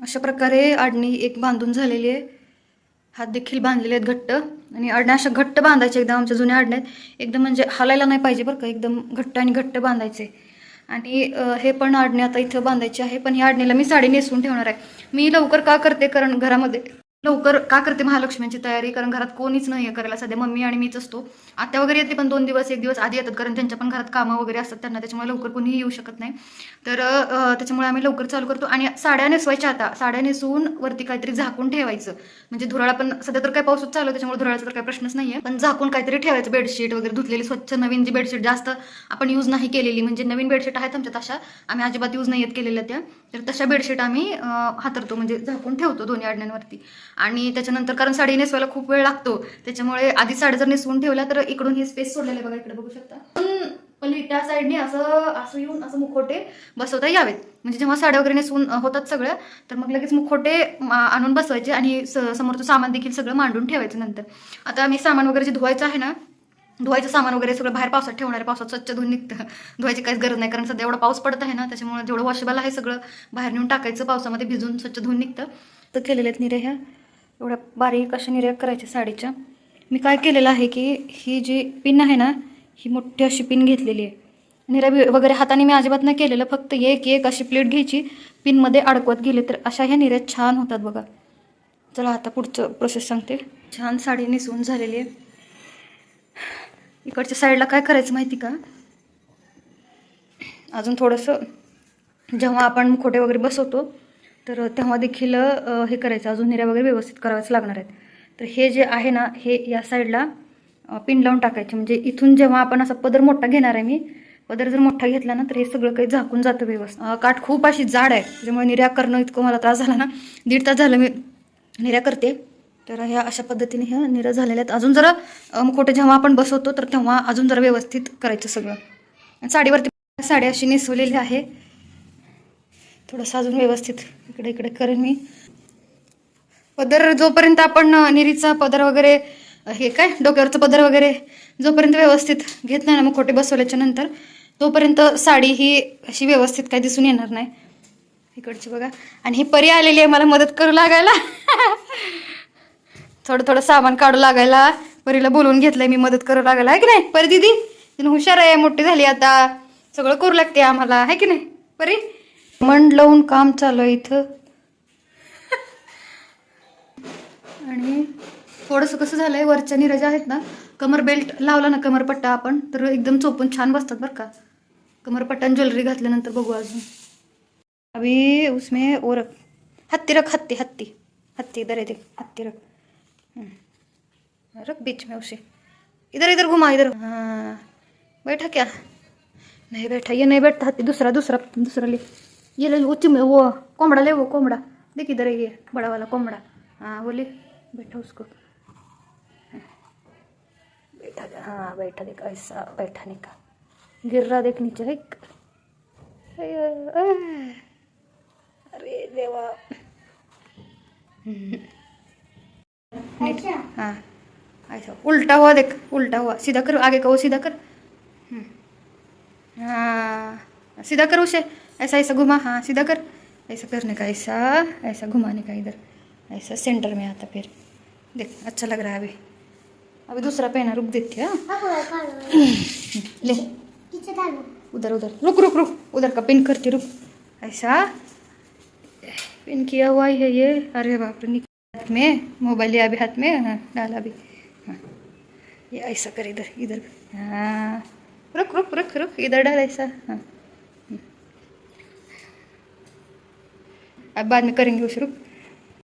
अशा प्रकारे आडणी एक बांधून झालेली आहे. हात देखील बांधलेले आहेत घट्ट. आणि अडण्या अशा घट्ट बांधायचे एकदम आमच्या जुन्या आडण्यात एकदम म्हणजे हालायला नाही पाहिजे बरं का एकदम घट्ट आणि घट्ट बांधायचे. आणि हे पण आडणे आता इथं बांधायचे आहे. पण ह्या आडणीला मी साडी नेसून ठेवणार आहे. मी लवकर का करते? कारण घरामध्ये लवकर का करते महालक्ष्मीची तयारी? कारण घरात कोणीच नाही आहे करायला. सध्या मम्मी आणि मीच असतो. आत्या वगैरे येते पण दोन दिवस एक दिवस आधी येतात. कारण त्यांच्या पण घरात कामं वगैरे असतात त्यांना. त्याच्यामुळे लवकर कोणीही येऊ शकत नाही. तर त्याच्यामुळे आम्ही लवकर चालू करतो. आणि साड्या नेसवायच्या आता. साड्या नेसवून वरती काहीतरी झाकून ठेवायचं. म्हणजे धुराळा पण सध्या तर काय पाऊसच चालू त्याच्यामुळे धुराळाचा तर काही प्रश्नच नाही आहे पण झाकून काहीतरी ठेवायचं. बेडशीट वगैरे धुतलेली स्वच्छ नवीन जी बेडशीट जास्त आपण यूज नाही केलेली. म्हणजे नवीन बेडशीट आहेत आमच्या तशा आम्ही अजिबात यूज नाही येत केलेल्या त्या. तर तशा बेडशीट आम्ही हातरतो. म्हणजे झाकून ठेवतो दोन्ही आडण्यांवरती. आणि त्याच्यानंतर कारण साडी नेसवायला खूप वेळ लागतो त्याच्यामुळे आधी साडी जर नेसवून ठेवल्या तर इकडून हे स्पेस सोडलेली आहे बघा इकडे बघू शकता. पण पण त्या साईडने असं असं येऊन असं मुखोटे बसवता यावेत. म्हणजे जेव्हा साड्या वगैरे नेसवून होतात सगळ्या तर मग लगेच मुखोटे आणून बसवायचे आणि स समोरचं सामान देखील सगळं मांडून ठेवायचं नंतर. आता मी सामान वगैरे जे धुवायचं आहे ना धुवायचं सामान वगैरे सगळं बाहेर पावसात ठेवणार आहे पावसात स्वच्छ धुवून निघतं. धुवायची काहीच गरज नाही कारण सध्या एवढा पाऊस पडत आहे ना त्याच्यामुळे जेवढं वॉशेबल आहे सगळं बाहेर नेऊन टाकायचं पावसामध्ये भिजून स्वच्छ धुवून निघतं. तर केलेल्या आहेत निरे ह्या. एवढ्या बारीक अशा निर्या करायच्या साडीच्या. मी काय केलेलं आहे की ही जी पिन आहे ना ही मोठी अशी पिन घेतलेली आहे. निऱ्या वगैरे हाताने मी अजिबात नाही केलेलं फक्त एक एक अशी प्लेट घ्यायची पिनमध्ये अडकवत गेले तर अशा ह्या निर्या छान होतात बघा. चला आता पुढचं प्रोसेस सांगते. छान साडी नेसवून झालेली आहे. इकडच्या साईडला काय करायचं माहिती का? अजून थोडंसं जेव्हा आपण खोटे वगैरे बसवतो तर तेव्हा देखील हे करायचं. अजून निऱ्या वगैरे व्यवस्थित करावंच लागणार आहेत. तर हे जे आहे ना हे या साईडला पिन लावून टाकायचे. म्हणजे इथून जेव्हा आपण असा पदर मोठा घेणार आहे मी पदर जर मोठा घेतला ना तर हे सगळं काही झाकून जातं व्यवस्थित. काठ खूप अशी जाड आहे. त्यामुळे निर्या करणं इतकं मला त्रास झाला ना. दीड तास झालं मी निर्या करते. तर ह्या अशा पद्धतीने ह्या निर्या झालेल्या आहेत. अजून जरा अ, जेव्हा आपण बसवतो तर तेव्हा अजून जरा व्यवस्थित करायचं सगळं. साडीवरती साडी अशी नेसवलेली आहे. थोडंसं अजून व्यवस्थित इकडे इकडे करेन मी. पदर जोपर्यंत आपण निरीचा पदर वगैरे हे काय डोक्यावरचं पदर वगैरे जोपर्यंत व्यवस्थित घेत नाही ना मग खोटे बसवल्याच्या नंतर तोपर्यंत साडी ही अशी व्यवस्थित काही दिसून येणार नाही. इकडची बघा. आणि ही परी आलेली आहे मला मदत करू लागायला. थोडं थोडं सामान काढू लागायला. परीला बोलवून घेतलंय मी मदत करू लागायला. आहे की नाही? परी दिदी तिने हुशार आहे मोठी झाली आता. सगळं करू लागते आम्हाला. आहे की नाही? परी? मंड लावून काम चालू आहे इथं. आणि थोडंसं कसं झालंय वरच्या निराजा आहेत ना कमर बेल्ट लावला ना कमरपट्टा आपण तर एकदम चोपून छान बसतात बरं का. कमरपट्टा ज्वेलरी घातल्यानंतर बघू अजून. अभी उसमें और हत्ती रख हत्ती हत्ती. हत्ती इधर है देख हत्ती रख. रख बीच में उसे. इधर इधर घुमा इधर. हाँ. बैठा क्या? नहीं बैठा ये नहीं बैठता हत्ती दूसरा दूसरा दूसरा ले. ये ले वो चिम वो कोमड़ा ले वो कोमड़ा देख इधर ये बड़ा वाला कोमड़ा हाँ वो ले बैठा उसको। बैठा हाँ बैठा देख ऐसा बैठाने का गिर रहा देख नीचे है अरे देवा। हाँ ऐसा उल्टा हुआ देख उल्टा हुआ। सीधा कर आगे का वो सीधा कर। हाँ सीधा कर उसे। ऐसा ऐसा घुमा हाँ सीधा कर। ऐसा करने का ऐसा ऐसा घुमाने का इधर। ऐसा सेंटर में आता फिर। देख अच्छा लग रहा है अभी। अभी दूसरा पहना रुक देती है हाँ? ले। उधर उधर। रुक रुक रुक। उधर का पिन करती रुक। ऐसा। पिन किया हुआ ही है ये। अरे बाप रे हाथ में। मोबाइल लिया अभी हाथ में हाँ डाला अभी। हाँ। ये ऐसा कर इधर इधर। हाँ। रुक रुक रुक रुक। इधर डाल ऐसा हाँ। अब बाद में करेंगे उसे शुरू.